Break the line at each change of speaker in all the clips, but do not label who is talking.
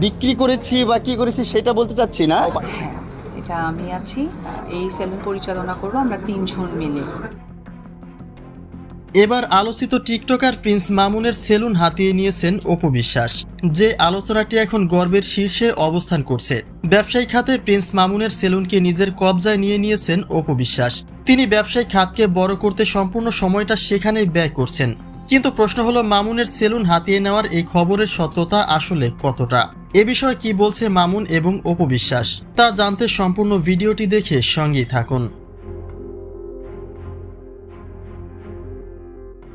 বিক্রি করেছি বা কি করেছি সেটা বলতে চাচ্ছি না।
হ্যাঁ এটা আমি আছি। এই সেলুন পরিচালনা করব আমরা তিনজন মিলে।
এবার আলোচিত টিকটকার প্রিন্স মামুনের সেলুন হাতিয়ে নিয়েছেন অপু বিশ্বাস। যে আলোচনাটি এখন গর্বের শীর্ষে অবস্থান করছে। ব্যবসায়ী খাতে প্রিন্স মামুনের সেলুনকে নিজের কবজায় নিয়ে নিয়েছেন অপু বিশ্বাস। তিনি ব্যবসায়িক খাতকে বড় করতে সম্পূর্ণ সময়টা সেখানেই ব্যয় করছেন। কিন্তু প্রশ্ন হলো, মামুনের সেলুন হাতিয়ে নেওয়ার এই খবরের সত্যতা আসলে কতটা? এ বিষয়ে কি বলছে মামুন এবং অপবিশ্বাস তা জানতে সম্পূর্ণ ভিডিওটি দেখে সঙ্গেই থাকুন।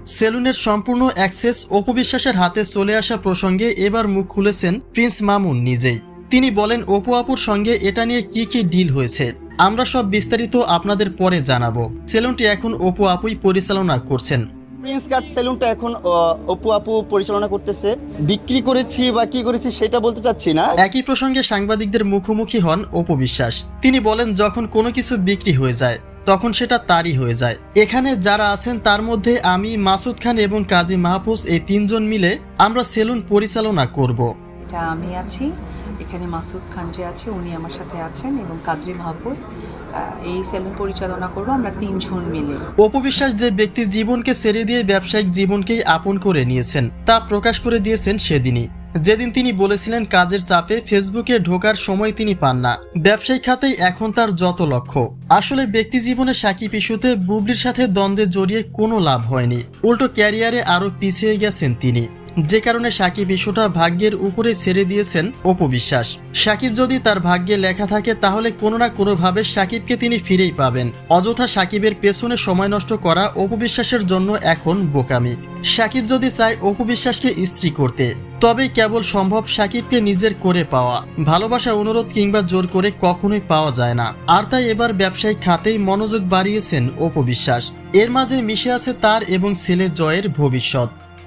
সেলুনের সম্পূর্ণ অ্যাক্সেস অপবিশ্বাসের হাতে চলে আসা প্রসঙ্গে এবার মুখ খুলেছেন প্রিন্স মামুন নিজেই। তিনি বলেন, অপু আপুর সঙ্গে এটা নিয়ে কি কি ডিল হয়েছে? আমরা সব বিস্তারিত আপনাদের পরে জানাব। সেলুনটি এখন অপু আপুই পরিচালনা করছেন।
প্রিন্স কাট সেলুনটা এখন অপু আপু পরিচালনা করতেছে। বিক্রি করেছি বা কি করেছি সেটা বলতে চাচ্ছি না।
একই প্রসঙ্গে সাংবাদিকদের মুখোমুখি হন অপু বিশ্বাস। তিনি বলেন, যখন কোনো কিছু বিক্রি হয়ে যায়, তখন সেটা তারই হয়ে যায়। এখানে যারা আছেন, তার মধ্যে আমি, মাসুদ খান এবং কাজী মাহফুজ এই তিনজন মিলে আমরা সেলুন পরিচালনা করব।
এটা আমি আছি, এখানে মাসুদ খান যে আছে, উনি আমার সাথে আছেন এবং কাজী মাহফুজ। এই সেলুন পরিচালনা করব আমরা তিনজন মিলে।
অপবিশ্বাস যে ব্যক্তি জীবনকে ছেড়ে দিয়ে ব্যবসায়িক জীবনকেই আপন করে নিয়েছেন, তা প্রকাশ করে দিয়েছেন সেদিনই। যেদিন তিনি বলেছিলেন কাজের চাপে ফেসবুকে ঢোকার সময় তিনি পান না। ব্যবসায়িক খাতেই এখন তার যত লক্ষ্য। আসলে ব্যক্তি জীবনে সাকিব ইস্যুতে বুবলির সাথে দ্বন্দ্বে জড়িয়ে কোনো লাভ হয়নি। উল্টো ক্যারিয়ারে আরও পিছিয়ে গেছেন তিনি। যে কারণে সাকিব ইস্যুটা ভাগ্যের উপরে ছেড়ে দিয়েছেন অপবিশ্বাস সাকিব যদি তার ভাগ্যে লেখা থাকে, তাহলে কোনো না কোনোভাবে সাকিবকে তিনি ফিরেই পাবেন। অযথা সাকিবের পেছনে সময় নষ্ট করা অপবিশ্বাসের জন্য এখন বোকামি। সাকিব যদি চায় অপবিশ্বাসকে স্ত্রী করতে, তবে কেবল সম্ভব সাকিবকে নিজের করে পাওয়া। ভালোবাসা, অনুরোধ কিংবা জোর করে কখনোই পাওয়া যায় না। আর তাই এবার ব্যবসায়িক খাতেই মনোযোগ বাড়িয়েছেন অপবিশ্বাস এর মাঝে মিশে আছে তার এবং ছেলে জয়ের ভবিষ্যৎ।